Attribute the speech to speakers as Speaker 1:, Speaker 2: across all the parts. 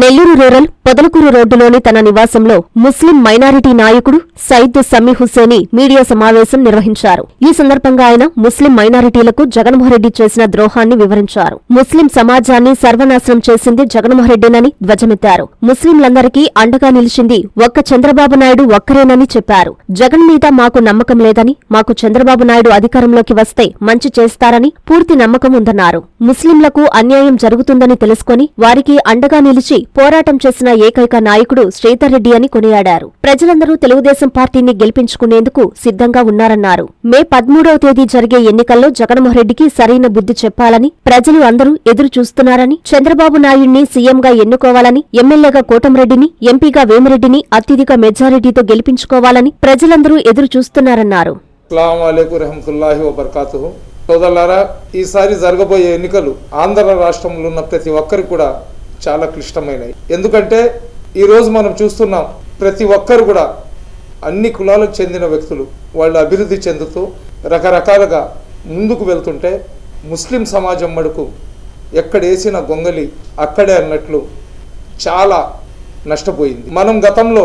Speaker 1: Nellore rural Podalakuru రోడ్డులోని తన నివాసంలో ముస్లిం మైనారిటీ నాయకుడు సయద్ సమీ హుసేని మీడియా సమావేశం నిర్వహించారు. ఈ సందర్భంగా ఆయన ముస్లిం మైనారిటీలకు జగన్మోహన్రెడ్డి చేసిన ద్రోహాన్ని వివరించారు. ముస్లిం సమాజాన్ని సర్వనాశనం చేసింది జగన్మోహన్రెడ్డినని ధ్వజమెత్తారు. ముస్లింలందరికీ అండగా నిలిచింది ఒక్క చంద్రబాబు నాయుడు ఒక్కరేనని చెప్పారు. జగన్ మీద మాకు నమ్మకం లేదని మాకు చంద్రబాబు నాయుడు అధికారంలోకి వస్తే మంచి చేస్తారని పూర్తి నమ్మకం ఉందన్నారు. ముస్లింలకు అన్యాయం జరుగుతుందని తెలుసుకొని వారికి అండగా నిలిచి పోరాటం చేసిన ఏకైక నాయకుడు శ్రీధర్ రెడ్డి అని కొనియాడారు. ప్రజలందరూ తెలుగుదేశం పార్టీని గెలిపించుకునేందుకు సిద్ధంగా ఉన్నారన్నారు. మే పదమూడవ తేదీ జరిగే ఎన్నికల్లో జగన్మోహన్రెడ్డికి సరైన బుద్ధి చెప్పాలని ప్రజలు అందరూ ఎదురు చూస్తున్నారని చంద్రబాబు నాయుడిని సీఎంగా ఎన్నుకోవాలని ఎమ్మెల్యేగా కోటంరెడ్డిని ఎంపీగా వేమిరెడ్డిని అత్యధిక మెజారిటీతో గెలిపించుకోవాలని ప్రజలందరూ ఎదురు చూస్తున్నారన్నారు.
Speaker 2: సోదరులారా ఈసారి జరగబోయే ఎన్నికలు ఆంధ్ర రాష్ట్రంలో ఉన్న ప్రతి ఒక్కరికి కూడా చాలా క్లిష్టమైనవి. ఎందుకంటే ఈరోజు మనం చూస్తున్నాం ప్రతి ఒక్కరు కూడా అన్ని కులాలకు చెందిన వ్యక్తులు వాళ్ళు అభివృద్ధి చెందుతూ రకరకాలుగా ముందుకు వెళ్తుంటే ముస్లిం సమాజం మడుకు ఎక్కడేసిన గొంగలి అక్కడే అన్నట్లు చాలా నష్టపోయింది. మనం గతంలో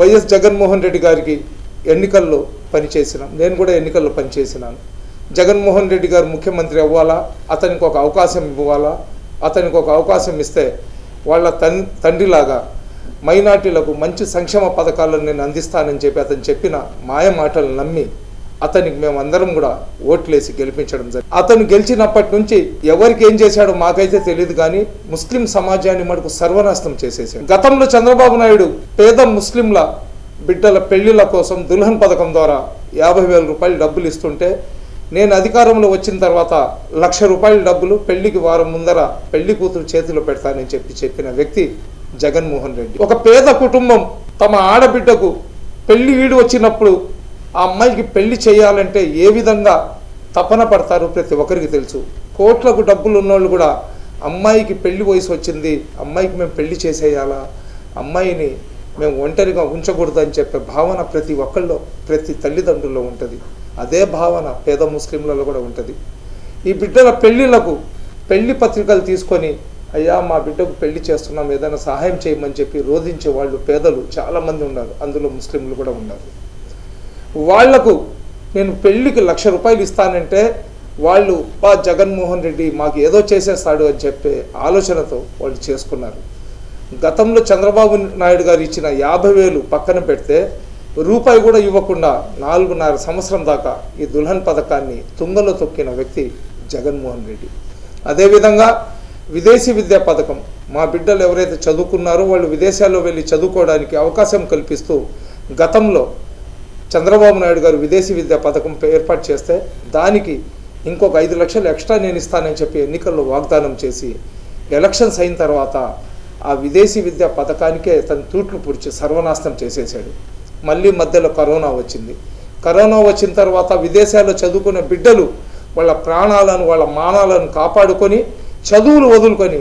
Speaker 2: వైఎస్ జగన్మోహన్ రెడ్డి గారికి ఎన్నికల్లో పనిచేసినాం. నేను కూడా ఎన్నికల్లో పనిచేసినాను. జగన్మోహన్ రెడ్డి గారు ముఖ్యమంత్రి అవ్వాలా? అతనికి ఒక అవకాశం ఇవ్వాలా? అతనికి ఒక అవకాశం ఇస్తే వాళ్ళ తన్ తండ్రిలాగా మైనార్టీలకు మంచి సంక్షేమ పథకాలను నేను అందిస్తానని చెప్పి అతను చెప్పిన మాయ మాటలు నమ్మి అతనికి మేము అందరం కూడా ఓట్లేసి గెలిపించడం జరిగింది. అతను గెలిచినప్పటి నుంచి ఎవరికి ఏం చేశాడో మాకైతే తెలియదు కానీ ముస్లిం సమాజాన్ని మనకు సర్వనాశనం చేసేసాడు. గతంలో చంద్రబాబు నాయుడు పేద ముస్లింల బిడ్డల పెళ్ళిళ్ళ కోసం దుల్హన్ పథకం ద్వారా యాభై వేల రూపాయలు డబ్బులు ఇస్తుంటే నేను అధికారంలో వచ్చిన తర్వాత లక్ష రూపాయల డబ్బులు పెళ్ళికి వారం ముందర పెళ్ళి కూతురు చేతిలో పెడతానని చెప్పి చెప్పిన వ్యక్తి జగన్మోహన్ రెడ్డి. ఒక పేద కుటుంబం తమ ఆడబిడ్డకు పెళ్ళి వీడు వచ్చినప్పుడు ఆ అమ్మాయికి పెళ్ళి చేయాలంటే ఏ విధంగా తపన పడతారో ప్రతి ఒక్కరికి తెలుసు. కోట్లకు డబ్బులు ఉన్నోళ్ళు కూడా అమ్మాయికి పెళ్ళి వయసు వచ్చింది అమ్మాయికి మేము పెళ్ళి చేసేయాలా? అమ్మాయిని మేము ఒంటరిగా ఉంచకూడదు అని చెప్పే భావన ప్రతి ఒక్కళ్ళు ప్రతి తల్లిదండ్రుల్లో ఉంటుంది. అదే భావన పేద ముస్లింలలో కూడా ఉంటుంది. ఈ బిడ్డల పెళ్ళిళ్ళకు పెళ్ళి పత్రికలు తీసుకొని అయ్యా మా బిడ్డకు పెళ్ళి చేస్తున్నాం ఏదైనా సహాయం చేయమని చెప్పి రోధించే వాళ్ళు పేదలు చాలామంది ఉన్నారు. అందులో ముస్లింలు కూడా ఉన్నారు. వాళ్ళకు నేను పెళ్ళికి లక్ష రూపాయలు ఇస్తానంటే వాళ్ళు బా జగన్మోహన్ రెడ్డి మాకు ఏదో చేసేస్తాడు అని చెప్పే ఆలోచనతో వాళ్ళు చేసుకున్నారు. గతంలో చంద్రబాబు నాయుడు గారు ఇచ్చిన యాభై వేలు పక్కన పెడితే రూపాయి కూడా ఇవ్వకుండా నాలుగున్నర సంవత్సరం దాకా ఈ దుల్హన్ పథకాన్ని తుంగలో తొక్కిన వ్యక్తి జగన్మోహన్ రెడ్డి. అదేవిధంగా విదేశీ విద్యా పథకం. మా బిడ్డలు ఎవరైతే చదువుకున్నారో వాళ్ళు విదేశాల్లో వెళ్ళి చదువుకోవడానికి అవకాశం కల్పిస్తూ గతంలో చంద్రబాబు నాయుడు గారు విదేశీ విద్యా పథకం ఏర్పాటు చేస్తే దానికి ఇంకొక ఐదు లక్షలు ఎక్స్ట్రా నేను ఇస్తానని చెప్పి ఎన్నికల్లో వాగ్దానం చేసి ఎలక్షన్స్ అయిన తర్వాత ఆ విదేశీ విద్యా పథకానికే తన తూట్లు పుడిచి సర్వనాశనం చేసేసాడు మళ్ళీ మధ్యలో కరోనా వచ్చింది. కరోనా వచ్చిన తర్వాత విదేశాల్లో చదువుకునే బిడ్డలు వాళ్ళ ప్రాణాలను వాళ్ళ మానాలను కాపాడుకొని చదువులు వదులుకొని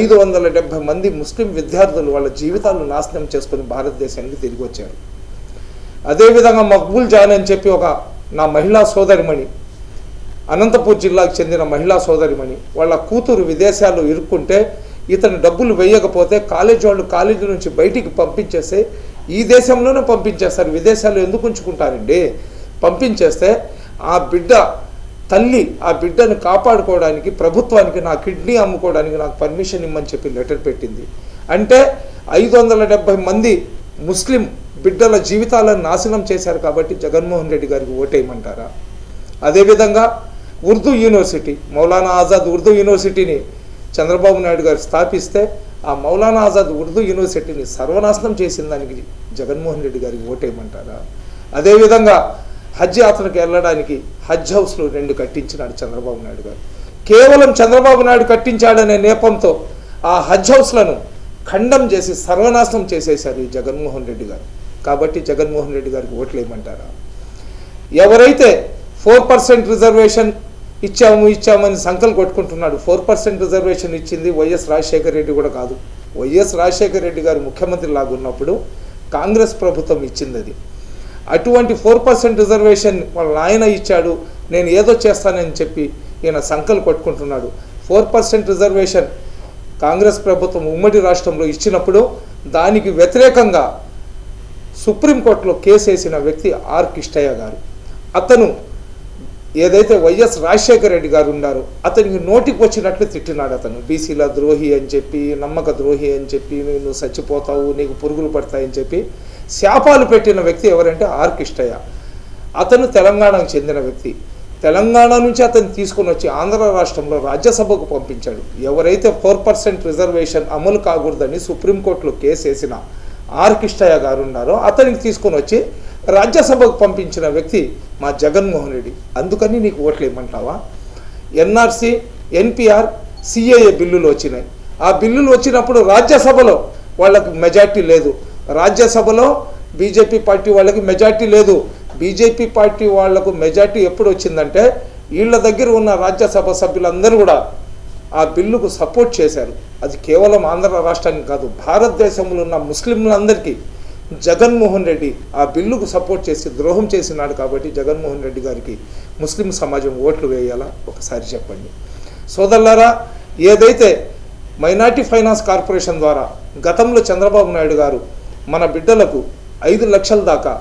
Speaker 2: ఐదు వందల డెబ్భై మంది ముస్లిం విద్యార్థులు వాళ్ళ జీవితాలను నాశనం చేసుకొని భారతదేశానికి తిరిగి వచ్చారు. అదేవిధంగా మక్బూల్ జాన్ అని చెప్పి ఒక నా మహిళా సోదరిమణి అనంతపూర్ జిల్లాకు చెందిన మహిళా సోదరిమణి వాళ్ళ కూతురు విదేశాల్లో ఇరుక్కుంటే ఇతను డబ్బులు వేయకపోతే కాలేజీ వాళ్ళు కాలేజీ నుంచి బయటికి పంపించేస్తే ఈ దేశంలోనే పంపించేస్తారు. విదేశాల్లో ఎందుకు ఉంచుకుంటారండి? పంపించేస్తే ఆ బిడ్డ తల్లి ఆ బిడ్డను కాపాడుకోవడానికి ప్రభుత్వానికి నా కిడ్నీ అమ్ముకోవడానికి నాకు పర్మిషన్ ఇమ్మని చెప్పి లెటర్ పెట్టింది. అంటే ఐదు వందల డెబ్బై మంది ముస్లిం బిడ్డల జీవితాలను నాశనం చేశారు కాబట్టి జగన్మోహన్ రెడ్డి గారికి ఓటేయమంటారా? అదేవిధంగా ఉర్దూ యూనివర్సిటీ మౌలానా ఆజాద్ ఉర్దూ యూనివర్సిటీని చంద్రబాబు నాయుడు గారు స్థాపిస్తే ఆ మౌలానా ఆజాద్ ఉర్దూ యూనివర్సిటీని సర్వనాశనం చేసిన దానికి జగన్మోహన్ రెడ్డి గారికి ఓటేయమంటారా? అదేవిధంగా హజ్ యాత్రకు వెళ్ళడానికి హజ్ హౌస్లు రెండు కట్టించినాడు చంద్రబాబు నాయుడు గారు. కేవలం చంద్రబాబు నాయుడు కట్టించాడనే నేపంతో ఆ హజ్ హౌస్లను ఖండం చేసి సర్వనాశనం చేసేశారు ఈ జగన్మోహన్ రెడ్డి గారు. కాబట్టి జగన్మోహన్ రెడ్డి గారికి ఓట్లు వేయమంటారా ఎవరైతే ఫోర్ పర్సెంట్ రిజర్వేషన్ ఇచ్చాము ఇచ్చామని సంకలు కొట్టుకుంటున్నాడు. ఫోర్ పర్సెంట్ రిజర్వేషన్ ఇచ్చింది వైఎస్ రాజశేఖర రెడ్డి కూడా కాదు. వైఎస్ రాజశేఖర రెడ్డి గారు ముఖ్యమంత్రి లాగా ఉన్నప్పుడు కాంగ్రెస్ ప్రభుత్వం ఇచ్చింది అది. అటువంటి ఫోర్ పర్సెంట్ రిజర్వేషన్ వాళ్ళ నాయన ఇచ్చాడు నేను ఏదో చేస్తానని చెప్పి ఈయన సంకలు కొట్టుకుంటున్నాడు. ఫోర్ పర్సెంట్ రిజర్వేషన్ కాంగ్రెస్ ప్రభుత్వం ఉమ్మడి రాష్ట్రంలో ఇచ్చినప్పుడు దానికి వ్యతిరేకంగా సుప్రీంకోర్టులో కేసు వేసిన వ్యక్తి ఆర్ కిష్టయ్య గారు. అతను ఏదైతే వైఎస్ రాజశేఖర రెడ్డి గారు ఉన్నారో అతనికి నోటికి వచ్చినట్లు తిట్టినాడు అతను. బీసీల ద్రోహి అని చెప్పి నమ్మక ద్రోహి అని చెప్పి నువ్వు చచ్చిపోతావు నీకు పురుగులు పడతాయని చెప్పి శాపాలు పెట్టిన వ్యక్తి ఎవరంటే ఆర్ కిష్టయ్య అతను తెలంగాణకు చెందిన వ్యక్తి. తెలంగాణ నుంచి అతను తీసుకొని వచ్చి ఆంధ్ర రాష్ట్రంలో రాజ్యసభకు పంపించాడు. ఎవరైతే ఫోర్ పర్సెంట్ రిజర్వేషన్ అమలు కాకూడదని సుప్రీంకోర్టులో కేసు వేసిన ఆర్ కిష్టయ్య గారు ఉన్నారో అతనికి తీసుకొని వచ్చి రాజ్యసభకు పంపించిన వ్యక్తి మా జగన్మోహన్ రెడ్డి. అందుకని నీకు ఓట్లు ఇవ్వమంటావా? ఎన్ఆర్సీ ఎన్పిఆర్ సిఏఏ బిల్లులు వచ్చినాయి. ఆ బిల్లులు వచ్చినప్పుడు రాజ్యసభలో వాళ్ళకు మెజార్టీ లేదు. రాజ్యసభలో బీజేపీ పార్టీ వాళ్ళకి మెజార్టీ లేదు. బీజేపీ పార్టీ వాళ్ళకు మెజార్టీ ఎప్పుడు వచ్చిందంటే వీళ్ళ దగ్గర ఉన్న రాజ్యసభ సభ్యులందరూ కూడా ఆ బిల్లుకు సపోర్ట్ చేశారు. అది కేవలం ఆంధ్ర రాష్ట్రానికి కాదు భారతదేశంలో ఉన్న ముస్లింలందరికీ జగన్మోహన్ రెడ్డి ఆ బిల్లుకు సపోర్ట్ చేసి ద్రోహం చేసినాడు కాబట్టి జగన్మోహన్ రెడ్డి గారికి ముస్లిం సమాజం ఓట్లు వేయాలా? ఒకసారి చెప్పండి. సోదరులారా ఏదైతే మైనార్టీ ఫైనాన్స్ కార్పొరేషన్ ద్వారా గతంలో చంద్రబాబు నాయుడు గారు మన బిడ్డలకు ఐదు లక్షల దాకా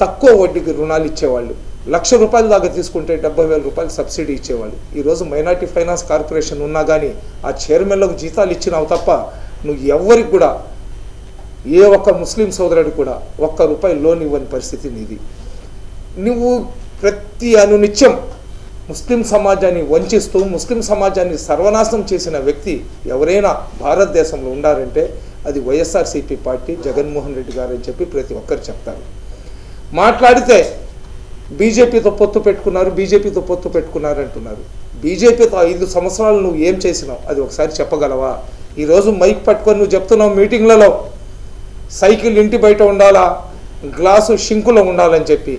Speaker 2: తక్కువ వడ్డీకి రుణాలు ఇచ్చేవాళ్ళు లక్ష రూపాయల దాకా తీసుకుంటే డెబ్బై వేల రూపాయలు సబ్సిడీ ఇచ్చేవాళ్ళు ఈరోజు మైనార్టీ ఫైనాన్స్ కార్పొరేషన్ ఉన్నా కానీ ఆ చైర్మన్లకు జీతాలు ఇచ్చినావు తప్ప నువ్వు ఎవరికి కూడా ఏ ఒక్క ముస్లిం సోదరుడు కూడా ఒక్క రూపాయి లోన్ ఇవ్వని పరిస్థితి నీది. నువ్వు ప్రతి అనునిత్యం ముస్లిం సమాజాన్ని వంచిస్తూ ముస్లిం సమాజాన్ని సర్వనాశనం చేసిన వ్యక్తి ఎవరైనా భారతదేశంలో ఉండారంటే అది వైఎస్ఆర్సీపీ పార్టీ జగన్మోహన్ రెడ్డి గారు అని చెప్పి ప్రతి ఒక్కరు చెప్తారు. మాట్లాడితే బీజేపీతో పొత్తు పెట్టుకున్నారు బీజేపీతో పొత్తు పెట్టుకున్నారు అంటున్నారు. బీజేపీతో ఐదు సంవత్సరాలు నువ్వు ఏం చేసినావు? అది ఒకసారి చెప్పగలవా? ఈరోజు మైక్ పట్టుకొని నువ్వు చెప్తున్నావు మీటింగ్లలో. సైకిల్ ఇంటి బయట ఉండాలా? గ్లాసు షింకులో ఉండాలని చెప్పి.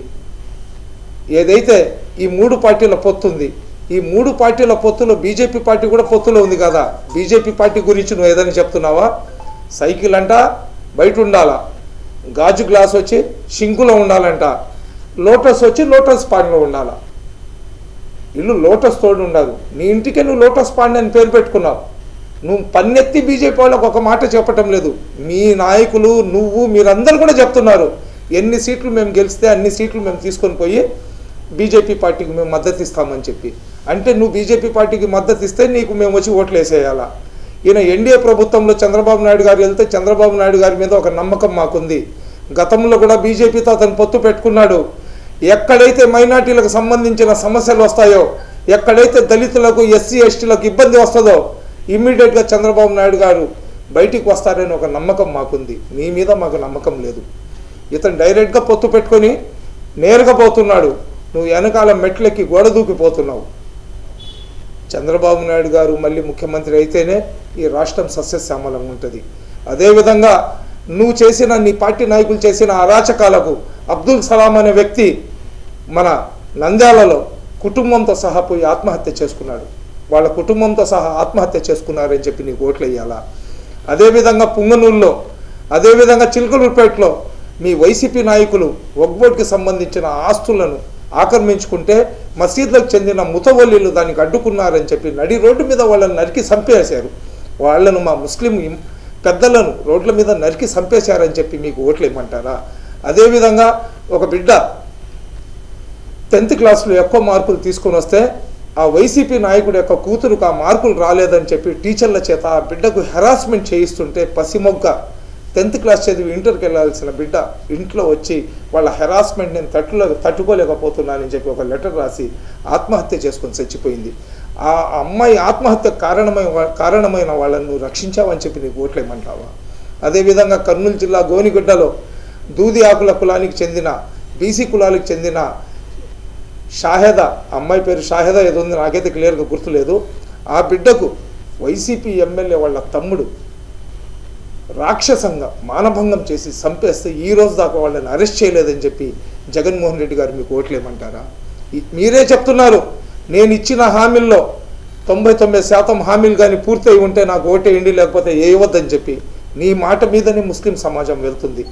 Speaker 2: ఏదైతే ఈ మూడు పార్టీల పొత్తు ఉంది ఈ మూడు పార్టీల పొత్తులో బీజేపీ పార్టీ కూడా పొత్తులో ఉంది కదా? బీజేపీ పార్టీ గురించి నువ్వు ఏదైనా చెప్తున్నావా? సైకిల్ అంట బయట ఉండాలా? గాజు గ్లాస్ వచ్చి షింకులో ఉండాలంట. లోటస్ వచ్చి లోటస్ పాండ్లో ఉండాలా? ఇల్లు లోటస్ తోడు ఉండదు. నీ ఇంటికే నువ్వు లోటస్ పాండ్ అని పేరు పెట్టుకున్నావు. నువ్వు పన్నెత్తి బీజేపీ వాళ్ళకు ఒక మాట చెప్పటం లేదు. మీ నాయకులు నువ్వు మీరందరూ కూడా చెప్తున్నారు. ఎన్ని సీట్లు మేము గెలిస్తే అన్ని సీట్లు మేము తీసుకొని పోయి బీజేపీ పార్టీకి మేము మద్దతు ఇస్తామని చెప్పి. అంటే నువ్వు బీజేపీ పార్టీకి మద్దతు ఇస్తే నీకు మేము వచ్చి ఓట్లు వేసేయాలా? ఈయన ఎన్డీఏ ప్రభుత్వంలో చంద్రబాబు నాయుడు గారు వెళ్తే చంద్రబాబు నాయుడు గారి మీద ఒక నమ్మకం మాకుంది. గతంలో కూడా బీజేపీతో అతను పొత్తు పెట్టుకున్నాడు. ఎక్కడైతే మైనార్టీలకు సంబంధించిన సమస్యలు వస్తాయో ఎక్కడైతే దళితులకు ఎస్సీ ఎస్టీలకు ఇబ్బంది వస్తుందో ఇమ్మీడియట్గా చంద్రబాబు నాయుడు గారు బయటికి వస్తారని ఒక నమ్మకం మాకుంది. నీ మీద మాకు నమ్మకం లేదు. ఇతను డైరెక్ట్గా పొత్తు పెట్టుకొని నేరుగా పోతున్నాడు. నువ్వు వెనకాల మెట్లెక్కి గోడ దూకిపోతున్నావు చంద్రబాబు నాయుడు గారు మళ్ళీ ముఖ్యమంత్రి అయితేనే ఈ రాష్ట్రం సస్యశ్యామలంగా ఉంటుంది. అదేవిధంగా నువ్వు చేసిన నీ పార్టీ నాయకులు చేసిన అరాచకాలకు అబ్దుల్ సలాం అనే వ్యక్తి మన నంద్యాలలో కుటుంబంతో సహా పోయి ఆత్మహత్య చేసుకున్నాడు. వాళ్ళ కుటుంబంతో సహా ఆత్మహత్య చేసుకున్నారని చెప్పి నీకు ఓట్లు వేయాలా? అదేవిధంగా పుంగనూరులో అదేవిధంగా చిలుకలూరుపేటలో మీ వైసీపీ నాయకులు ఒగ్బోట్కి సంబంధించిన ఆస్తులను ఆక్రమించుకుంటే మసీద్లకు చెందిన ముతవల్లీలు దానికి అడ్డుకున్నారని చెప్పి నడి రోడ్డు మీద వాళ్ళని నరికి చంపేశారు వాళ్ళను మా ముస్లిం పెద్దలను రోడ్ల మీద నరికి చంపేశారని చెప్పి మీకు ఓట్లు ఇవ్వమంటారా? అదేవిధంగా ఒక బిడ్డ టెన్త్ క్లాస్లో ఎక్కువ మార్కులు తీసుకొని వస్తే ఆ వైసీపీ నాయకుడు యొక్క కూతురుకు ఆ మార్కులు రాలేదని చెప్పి టీచర్ల చేత ఆ బిడ్డకు హెరాస్మెంట్ చేయిస్తుంటే పసిమొగ్గ టెన్త్ క్లాస్ చదివి ఇంటర్కి వెళ్ళాల్సిన బిడ్డ ఇంట్లో వచ్చి వాళ్ళ హెరాస్మెంట్ నేను తట్టులో తట్టుకోలేకపోతున్నానని చెప్పి ఒక లెటర్ రాసి ఆత్మహత్య చేసుకొని చచ్చిపోయింది. ఆ అమ్మాయి ఆత్మహత్య కారణమై కారణమైన వాళ్ళను రక్షించావని చెప్పి నీకు ఓట్లేమంటావా అదేవిధంగా కర్నూలు జిల్లా గోనిగుడ్డలో దూది ఆకుల కులానికి చెందిన బీసీ కులాలకు చెందిన షాహెద అమ్మాయి పేరు షాహెద ఏదో ఉంది నాకైతే క్లియర్గా గుర్తులేదు. ఆ బిడ్డకు వైసీపీ ఎమ్మెల్యే వాళ్ళ తమ్ముడు రాక్షసంగా మానభంగం చేసి చంపేస్తే ఈ రోజు దాకా వాళ్ళని అరెస్ట్ చేయలేదని చెప్పి జగన్మోహన్ రెడ్డి గారు మీకు ఓట్లేమంటారా మీరే చెప్తున్నారు నేను ఇచ్చిన హామీల్లో తొంభై తొమ్మిది శాతం హామీలు కానీ పూర్తయి ఉంటే నాకు ఓటేయండి లేకపోతే వేయవద్దని చెప్పి నీ మాట మీదనే ముస్లిం సమాజం వెళ్తుంది.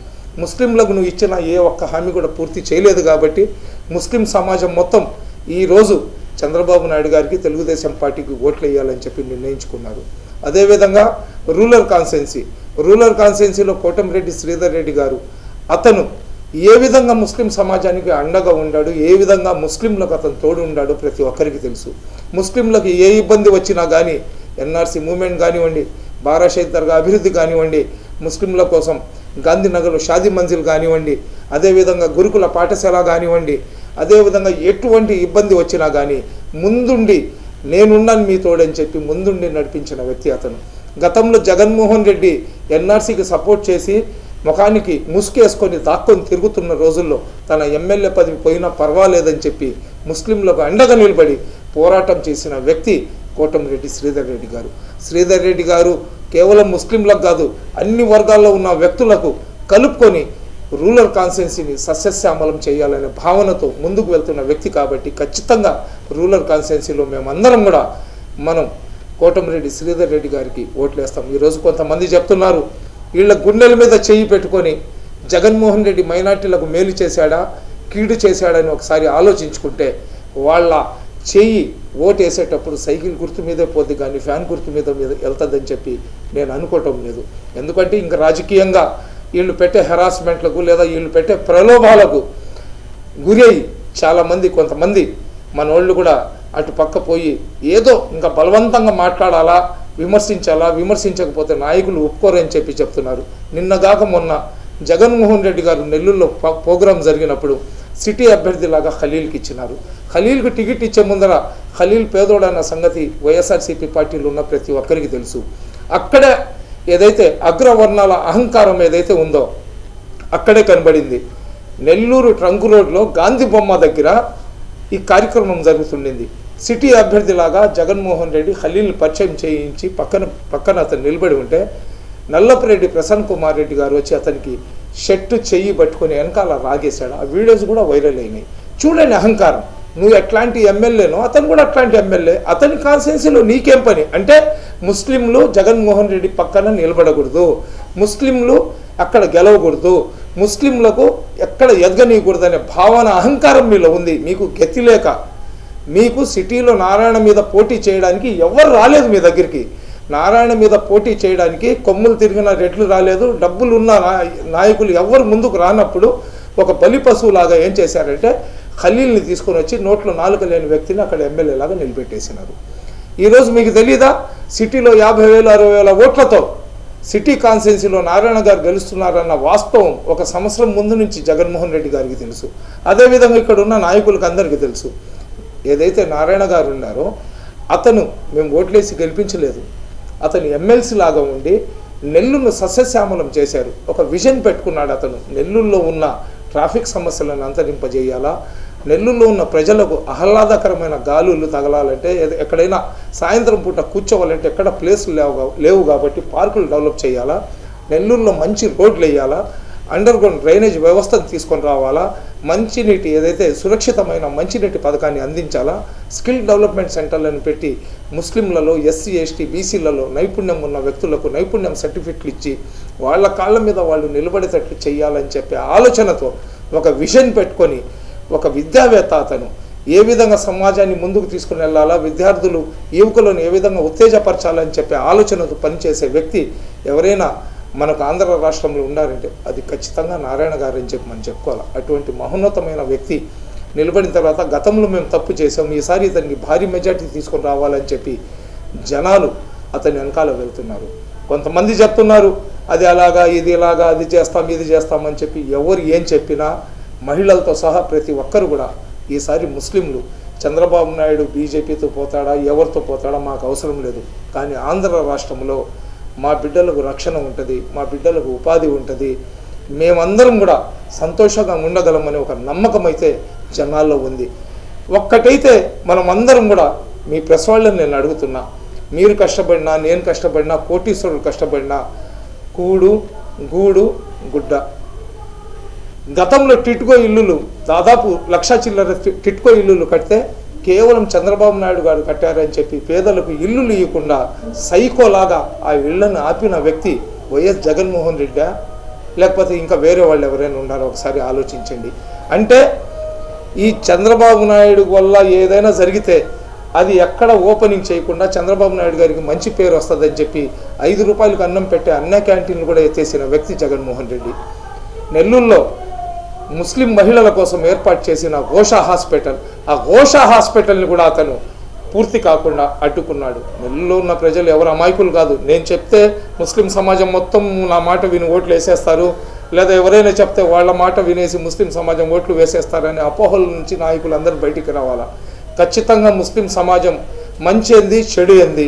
Speaker 2: ముస్లింలకు నువ్వు ఇచ్చిన ఏ ఒక్క హామీ కూడా పూర్తి చేయలేదు కాబట్టి ముస్లిం సమాజం మొత్తం ఈరోజు చంద్రబాబు నాయుడు గారికి తెలుగుదేశం పార్టీకి ఓట్లు వేయాలని చెప్పి నిర్ణయించుకున్నారు. అదేవిధంగా రూరల్ కాన్స్టెన్సీ రూరల్ కాన్స్టెన్సీలో కోటంరెడ్డి శ్రీధర్ రెడ్డి గారు అతను ఏ విధంగా ముస్లిం సమాజానికి అండగా ఉండాడు ఏ విధంగా ముస్లింలకు అతను తోడు ఉండాడో ప్రతి ఒక్కరికి తెలుసు. ముస్లింలకు ఏ ఇబ్బంది వచ్చినా కానీ ఎన్ఆర్సీ మూమెంట్ కానివ్వండి బారాషేద్ దర్గా అభివృద్ధి కానివ్వండి ముస్లింల కోసం గాంధీనగర్లో షాదీ మంజిల్ కానివ్వండి అదేవిధంగా గురుకుల పాఠశాల కానివ్వండి అదేవిధంగా ఎటువంటి ఇబ్బంది వచ్చినా కానీ ముందుండి నేనున్నాను మీ తోడని చెప్పి ముందుండి నడిపించిన వ్యక్తి అతను. గతంలో జగన్మోహన్ రెడ్డి ఎన్ఆర్సీకి సపోర్ట్ చేసి ముఖానికి ముసుకేసుకొని దాక్కొని తిరుగుతున్న రోజుల్లో తన ఎమ్మెల్యే పదవి పోయినా పర్వాలేదని చెప్పి ముస్లింలకు అండగా నిలబడి పోరాటం చేసిన వ్యక్తి కోటమిరెడ్డి శ్రీధర్ రెడ్డి గారు. శ్రీధర్ రెడ్డి గారు కేవలం ముస్లింలకు కాదు అన్ని వర్గాల్లో ఉన్న వ్యక్తులకు కలుపుకొని రూరల్ కాన్స్టిట్యున్సీని సస్యశ్యామలం చేయాలనే భావనతో ముందుకు వెళ్తున్న వ్యక్తి కాబట్టి ఖచ్చితంగా రూరల్ కాన్స్టిట్యున్సీలో మేమందరం కూడా మనం కోటమిరెడ్డి శ్రీధర్ రెడ్డి గారికి ఓట్లు వేస్తాం ఈరోజు కొంతమంది చెప్తున్నారు వీళ్ళ గుండెల మీద చెయ్యి పెట్టుకొని జగన్మోహన్ రెడ్డి మైనార్టీలకు మేలు చేశాడా కీడు చేశాడని ఒకసారి ఆలోచించుకుంటే వాళ్ళ చెయ్యి వేసేటప్పుడు సైకిల్ గుర్తు మీదే పోద్ది కానీ ఫ్యాన్ గుర్తు మీద మీద వెళ్తుందని చెప్పి నేను అనుకోవటం లేదు. ఎందుకంటే ఇంకా రాజకీయంగా వీళ్ళు పెట్టే హెరాస్మెంట్లకు లేదా వీళ్ళు పెట్టే ప్రలోభాలకు గురి చాలామంది కొంతమంది మన వాళ్ళు కూడా అటు పక్క పోయి ఏదో ఇంకా బలవంతంగా మాట్లాడాలా విమర్శించాలా విమర్శించకపోతే నాయకులు ఒప్పుకోరని చెప్పి చెప్తున్నారు. నిన్నగాక మొన్న జగన్మోహన్ రెడ్డి గారు నెల్లూరులో ప్రోగ్రాం జరిగినప్పుడు సిటీ అభ్యర్థిలాగా ఖలీల్కి ఇచ్చినారు. ఖలీల్కి టికెట్ ఇచ్చే ముందర ఖలీల్ పేదోడన్న సంగతి వైఎస్ఆర్సీపీ పార్టీలు ఉన్న ప్రతి ఒక్కరికి తెలుసు. అక్కడే ఏదైతే అగ్రవర్ణాల అహంకారం ఏదైతే ఉందో అక్కడే కనబడింది. నెల్లూరు ట్రంక్ రోడ్లో గాంధీ బొమ్మ దగ్గర ఈ కార్యక్రమం జరుగుతుండింది. సిటీ అభ్యర్థిలాగా జగన్మోహన్ రెడ్డి ఖలీల్ని పరిచయం చేయించి పక్కన పక్కన అతను నిలబడి ఉంటే నల్లపరెడ్డి ప్రసన్న కుమార్ రెడ్డి గారు వచ్చి అతనికి షర్టు చెయ్యి పట్టుకొని వెనకాల రాగేశాడు. ఆ వీడియోస్ కూడా వైరల్ అయినాయి. చూడండి అహంకారం. నువ్వు ఎట్లాంటి ఎమ్మెల్యేనో అతను కూడా అట్లాంటి ఎమ్మెల్యే. అతని కాన్స్టిట్యున్సీలో నీకేం పని? అంటే ముస్లింలు జగన్మోహన్ రెడ్డి పక్కన నిలబడకూడదు. ముస్లింలు అక్కడ గెలవకూడదు. ముస్లింలకు ఎక్కడ ఎదగనీయకూడదు అనే భావన అహంకారం మీలో ఉంది. మీకు గతి లేక మీకు సిటీలో నారాయణ మీద పోటీ చేయడానికి ఎవరు రాలేదు మీ దగ్గరికి. నారాయణ మీద పోటీ చేయడానికి కొమ్ములు తిరిగిన రెట్లు రాలేదు. డబ్బులు ఉన్న నాయకులు ఎవరు ముందుకు రానప్పుడు ఒక బలి పశువులాగా ఏం చేశారంటే ఖలీల్ని తీసుకొని వచ్చి నోట్లో నాలుక లేని వ్యక్తిని అక్కడ ఎమ్మెల్యేలాగా నిలబెట్టేసినారు. ఈరోజు మీకు తెలీదా? సిటీలో యాభై వేల అరవై వేల ఓట్లతో సిటీ కాన్స్టిట్యున్సీలో నారాయణ గారు గెలుస్తున్నారన్న వాస్తవం ఒక సంవత్సరం ముందు నుంచి జగన్మోహన్ రెడ్డి గారికి తెలుసు. అదేవిధంగా ఇక్కడ ఉన్న నాయకులకు అందరికీ తెలుసు. ఏదైతే నారాయణ గారు ఉన్నారో అతను మేము ఓట్లేసి గెలిపించలేదు. అతను ఎమ్మెల్సీ లాగా ఉండి నెల్లూరును సస్యశ్యామలం చేశారు. ఒక విజన్ పెట్టుకున్నాడు అతను. నెల్లూరులో ఉన్న ట్రాఫిక్ సమస్యలను అంతరింపజేయాలా? నెల్లూరులో ఉన్న ప్రజలకు ఆహ్లాదకరమైన గాలులు తగలాలంటే ఎక్కడైనా సాయంత్రం పూట కూర్చోవాలంటే ఎక్కడ ప్లేసులు లేవు లేవు కాబట్టి పార్కులు డెవలప్ చేయాలా? నెల్లూరులో మంచి రోడ్లు వేయాలా అండర్ గ్రౌండ్ డ్రైనేజ్ వ్యవస్థను తీసుకొని రావాలా? మంచినీటి ఏదైతే సురక్షితమైన మంచినీటి పథకాన్ని అందించాలా? స్కిల్ డెవలప్మెంట్ సెంటర్లను పెట్టి ముస్లింలలో ఎస్సీ ఎస్టీ బీసీలలో నైపుణ్యం ఉన్న వ్యక్తులకు నైపుణ్యం సర్టిఫికెట్లు ఇచ్చి వాళ్ళ కాళ్ళ మీద వాళ్ళు నిలబడేటట్లు చేయాలని చెప్పే ఆలోచనతో ఒక విజన్ పెట్టుకొని ఒక విద్యావేత్త అతను ఏ విధంగా సమాజాన్ని ముందుకు తీసుకుని వెళ్ళాలా? విద్యార్థులు యువకులను ఏ విధంగా ఉత్తేజపరచాలని చెప్పే ఆలోచనతో పనిచేసే వ్యక్తి ఎవరైనా మనకు ఆంధ్ర రాష్ట్రంలో ఉన్నారంటే అది ఖచ్చితంగా నారాయణ గారు అని చెప్పి మనం చెప్పుకోవాలి. అటువంటి మహోన్నతమైన వ్యక్తి నిలబడిన తర్వాత గతంలో మేము తప్పు చేసాం ఈసారి ఇతనికి భారీ మెజార్టీ తీసుకొని రావాలని చెప్పి జనాలు అతని వెనకాల వెళ్తున్నారు. కొంతమంది చెప్తున్నారు అది అలాగా ఇది ఇలాగా అది చేస్తాం ఇది చేస్తామని చెప్పి ఎవరు ఏం చెప్పినా మహిళలతో సహా ప్రతి ఒక్కరు కూడా ఈసారి ముస్లింలు చంద్రబాబు నాయుడు బీజేపీతో పోతాడా ఎవరితో పోతాడా మాకు అవసరం లేదు. కానీ ఆంధ్ర రాష్ట్రంలో మా బిడ్డలకు రక్షణ ఉంటుంది మా బిడ్డలకు ఉపాధి ఉంటుంది. మేమందరం కూడా సంతోషంగా ఉండగలమని ఒక నమ్మకం అయితే జనాల్లో ఉంది. ఒక్కటైతే మనం అందరం కూడా మీ ప్రెస్ వాళ్ళని నేను అడుగుతున్నా. మీరు కష్టపడినా నేను కష్టపడినా కోటీశ్వరుడు కష్టపడినా కూడు గూడు గుడ్డ. గతంలో టిట్కో ఇల్లులు దాదాపు లక్ష చిల్లర టిట్కో ఇల్లులు కడితే కేవలం చంద్రబాబు నాయుడు గారు కట్టారని చెప్పి పేదలకు ఇల్లులు ఇవ్వకుండా సైకోలాగా ఆ ఇళ్ళను ఆపిన వ్యక్తి వైఎస్ జగన్మోహన్ రెడ్డా. లేకపోతే ఇంకా వేరే వాళ్ళు ఎవరైనా ఉన్నారో? ఒకసారి ఆలోచించండి. అంటే ఈ చంద్రబాబు నాయుడు వల్ల ఏదైనా జరిగితే అది ఎక్కడ ఓపెనింగ్ చేయకుండా చంద్రబాబు నాయుడు గారికి మంచి పేరు వస్తుందని చెప్పి ఐదు రూపాయలకు అన్నం పెట్టే అన్న క్యాంటీన్లు కూడా ఎత్తేసిన వ్యక్తి జగన్మోహన్ రెడ్డి. నెల్లూరులో ముస్లిం మహిళల కోసం ఏర్పాటు చేసిన ఘోష హాస్పిటల్ ఆ ఘోష హాస్పిటల్ని కూడా అతను పూర్తి కాకుండా అడ్డుకున్నాడు. నెల్లూరులో ఉన్న ప్రజలు ఎవరు అమాయకులు కాదు. నేను చెప్తే ముస్లిం సమాజం మొత్తం నా మాట విని ఓట్లు వేసేస్తారు. లేదా ఎవరైనా చెప్తే వాళ్ళ మాట వినేసి ముస్లిం సమాజం ఓట్లు వేసేస్తారనే అపోహల నుంచి నాయకులందరూ బయటికి రావాలా? ఖచ్చితంగా ముస్లిం సమాజం మంచి ఏంది చెడు ఏంది?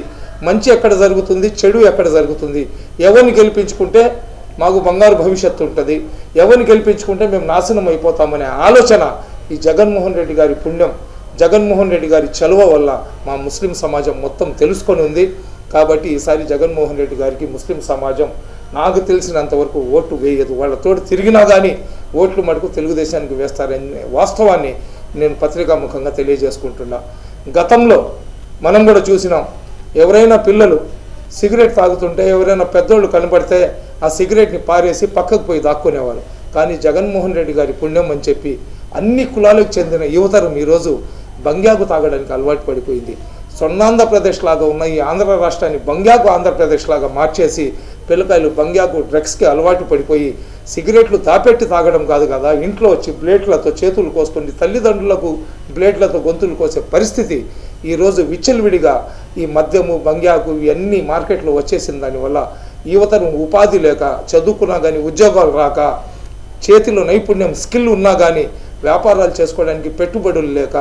Speaker 2: మంచి ఎక్కడ జరుగుతుంది చెడు ఎక్కడ జరుగుతుంది? ఎవరిని గెలిపించుకుంటే మాకు బంగారు భవిష్యత్తు ఉంటుంది. ఎవరిని గెలిపించుకుంటే మేము నాశనం అయిపోతామనే ఆలోచన ఈ జగన్మోహన్ రెడ్డి గారి పుణ్యం. జగన్మోహన్ రెడ్డి గారి చలువ వల్ల మా ముస్లిం సమాజం మొత్తం తెలుసుకొని ఉంది. కాబట్టి ఈసారి జగన్మోహన్ రెడ్డి గారికి ముస్లిం సమాజం నాకు తెలిసినంతవరకు ఓట్లు ఓటు వేయదు. వాళ్ళతో తిరిగినా కానీ ఓట్లు మటుకు తెలుగుదేశానికి వేస్తారనే వాస్తవాన్ని నేను పత్రికాముఖంగా తెలియజేసుకుంటున్నా. గతంలో మనం కూడా చూసినాం ఎవరైనా పిల్లలు సిగరెట్ తాగుతుంటే ఎవరైనా పెద్దోళ్ళు కనపడితే ఆ సిగరెట్ని పారేసి పక్కకు పోయి దాక్కునేవారు. కానీ జగన్మోహన్ రెడ్డి గారి పుణ్యం అని చెప్పి అన్ని కులాలకు చెందిన యువతరం ఈరోజు బంగ్యాకు తాగడానికి అలవాటు పడిపోయింది. స్వర్ణాంధ్రప్రదేశ్ లాగా ఉన్న ఈ ఆంధ్ర రాష్ట్రాన్ని బంగ్యాకు ఆంధ్రప్రదేశ్ లాగా మార్చేసి పిల్లకాయలు బంగ్యాకు డ్రగ్స్కి అలవాటు పడిపోయి సిగరెట్లు దాపెట్టి తాగడం కాదు కదా ఇంట్లో వచ్చి బ్లేడ్లతో చేతులు కోసుకొని తల్లిదండ్రులకు బ్లేడ్లతో గొంతులు కోసే పరిస్థితి ఈరోజు విచ్చలవిడిగా ఈ మద్యము బంగ్యాకు ఇవన్నీ మార్కెట్లో వచ్చేసిన దానివల్ల యువతను ఉపాధి లేక చదువుకున్నా కానీ ఉద్యోగాలు రాక చేతిలో నైపుణ్యం స్కిల్ ఉన్నా కానీ వ్యాపారాలు చేసుకోవడానికి పెట్టుబడులు లేక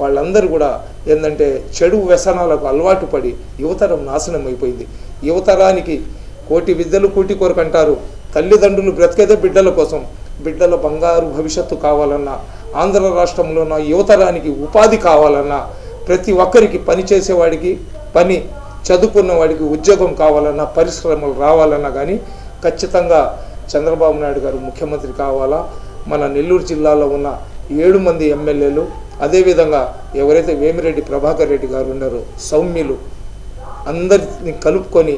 Speaker 2: వాళ్ళందరూ కూడా ఏంటంటే చెడు వ్యసనాలకు అలవాటు పడి యువతరం నాశనం అయిపోయింది. యువతరానికి కోటి విద్యలు కూటి కొరకు అంటారు. తల్లిదండ్రులు బ్రతికేదే బిడ్డల కోసం. బిడ్డల బంగారు భవిష్యత్తు కావాలన్నా ఆంధ్ర రాష్ట్రంలో యువతరానికి ఉపాధి కావాలన్నా ప్రతి ఒక్కరికి పని చేసేవాడికి పని చదువుకున్న వాడికి ఉద్యోగం కావాలన్నా పరిశ్రమలు రావాలన్నా కానీ ఖచ్చితంగా చంద్రబాబు నాయుడు గారు ముఖ్యమంత్రి కావాలా? మన నెల్లూరు జిల్లాలో ఉన్న ఏడు మంది ఎమ్మెల్యేలు అదేవిధంగా ఎవరైతే వేమిరెడ్డి ప్రభాకర్ రెడ్డి గారు ఉన్నారో సౌమ్యులు అందరిని కలుపుకొని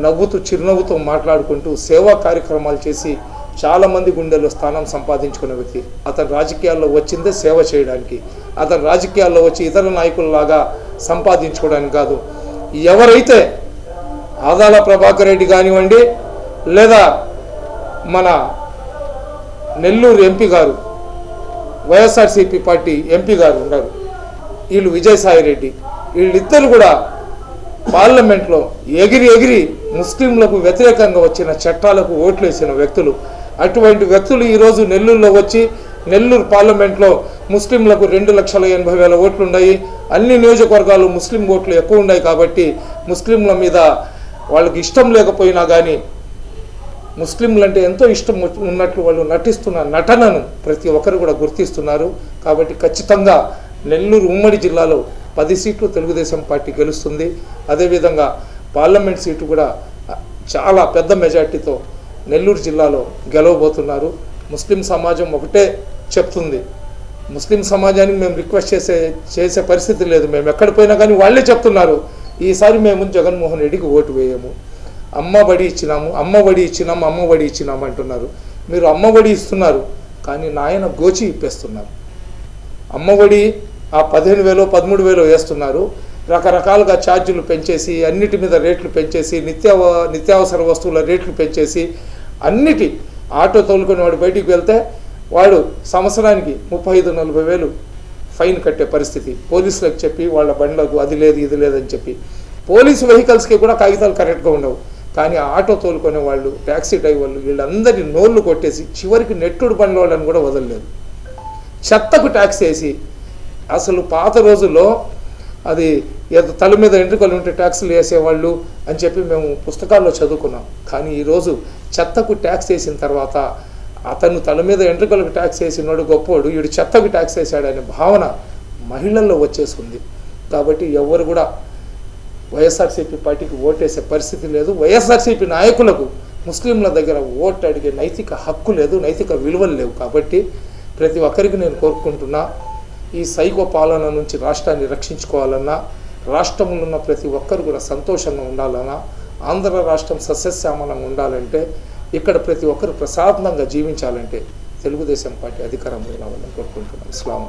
Speaker 2: నవ్వుతూ చిరునవ్వుతో మాట్లాడుకుంటూ సేవా కార్యక్రమాలు చేసి చాలామంది గుండెల్లో స్థానం సంపాదించుకున్న వ్యక్తి అతను రాజకీయాల్లో వచ్చిందే సేవ చేయడానికి. అతను రాజకీయాల్లో వచ్చి ఇతర నాయకుల్లాగా సంపాదించుకోవడానికి కాదు. ఎవరైతే ఆదాల ప్రభాకర్ రెడ్డి కానివ్వండి లేదా మన నెల్లూరు ఎంపీ గారు వైఎస్ఆర్సీపీ పార్టీ ఎంపీ గారు ఉన్నారు. వీళ్ళు విజయసాయి రెడ్డి. వీళ్ళిద్దరు కూడా పార్లమెంట్లో ఎగిరి ఎగిరి ముస్లింలకు వ్యతిరేకంగా వచ్చిన చట్టాలకు ఓట్లు వేసిన వ్యక్తులు. అటువంటి వ్యక్తులు ఈరోజు నెల్లూరులో వచ్చి నెల్లూరు పార్లమెంట్లో ముస్లింలకు రెండు లక్షల ఎనభై వేల ఓట్లు ఉన్నాయి. అన్ని నియోజకవర్గాలు ముస్లిం ఓట్లు ఎక్కువ ఉన్నాయి కాబట్టి ముస్లింల మీద వాళ్ళకి ఇష్టం లేకపోయినా కానీ ముస్లింలు అంటే ఎంతో ఇష్టం ఉన్నట్లు వాళ్ళు నటిస్తున్న నటనను ప్రతి ఒక్కరు కూడా గుర్తిస్తున్నారు. కాబట్టి ఖచ్చితంగా నెల్లూరు ఉమ్మడి జిల్లాలో పది సీట్లు తెలుగుదేశం పార్టీ గెలుస్తుంది. అదేవిధంగా పార్లమెంట్ సీటు కూడా చాలా పెద్ద మెజార్టీతో నెల్లూరు జిల్లాలో గెలవబోతున్నారు. ముస్లిం సమాజం ఒకటే చెప్తుంది. ముస్లిం సమాజానికి మేము రిక్వెస్ట్ చేసే చేసే పరిస్థితి లేదు. మేము ఎక్కడ పోయినా కానీ వాళ్ళే చెప్తున్నారు. ఈసారి మేము జగన్మోహన్ రెడ్డికి ఓటు వేయము. అమ్మ బడి ఇచ్చినాము. అమ్మ బడి ఇచ్చినాము అమ్మ బడి ఇచ్చినాము అంటున్నారు. మీరు అమ్మ బడి ఇస్తున్నారు కానీ నాయన గోచి ఇప్పేస్తున్నారు. అమ్మఒడి ఆ పదిహేను వేలు పదమూడు వేలు వేస్తున్నారు. రకరకాలుగా ఛార్జీలు పెంచేసి అన్నిటి మీద రేట్లు పెంచేసి నిత్యావ నిత్యావసర వస్తువుల రేట్లు పెంచేసి అన్నిటి ఆటో తోలుకొని వాడు బయటికి వెళ్తే వాడు సంవత్సరానికి ముప్పై ఐదు నలభై వేలు ఫైన్ కట్టే పరిస్థితి. పోలీసులకు చెప్పి వాళ్ళ బండ్లకు అది లేదు ఇది లేదని చెప్పి. పోలీసు వెహికల్స్కి కూడా కాగితాలు కరెక్ట్గా ఉండవు. కానీ ఆటో తోలుకునే వాళ్ళు ట్యాక్సీ డ్రైవర్లు వీళ్ళందరి నోళ్ళు కొట్టేసి చివరికి నెట్టుడు బండ్ల వాళ్ళని కూడా వదలలేదు. చెత్తకు ట్యాక్స్ వేసి అసలు పాత రోజుల్లో అది ఏదో తల మీద ఎంట్రుకలు ఉంటే ట్యాక్సులు వేసేవాళ్ళు అని చెప్పి మేము పుస్తకాల్లో చదువుకున్నాం. కానీ ఈరోజు చెత్తకు ట్యాక్స్ వేసిన తర్వాత అతను తల మీద ఎంట్రుకలకు ట్యాక్స్ వేసినోడు గొప్పోడు వీడు చెత్తకు ట్యాక్స్ వేసాడనే భావన మహిళల్లో వచ్చేసింది. కాబట్టి ఎవరు కూడా వైఎస్ఆర్సీపీ పార్టీకి ఓటేసే పరిస్థితి లేదు. వైఎస్ఆర్సీపీ నాయకులకు ముస్లింల దగ్గర ఓటు అడిగే నైతిక హక్కు లేదు నైతిక విలువలు లేవు. కాబట్టి ప్రతి ఒక్కరికి నేను కోరుకుంటున్నా ఈ సైకో పాలన నుంచి రాష్ట్రాన్ని రక్షించుకోవాలన్నా రాష్ట్రంలో ఉన్న ప్రతి ఒక్కరు కూడా సంతోషంగా ఉండాలన్నా ఆంధ్ర రాష్ట్రం సస్యశ్యామలంగా ఉండాలంటే ఇక్కడ ప్రతి ఒక్కరు ప్రశాంతంగా జీవించాలంటే తెలుగుదేశం పార్టీ అధికారంలో రావాలని కోరుకుంటున్నాం. అస్సలాము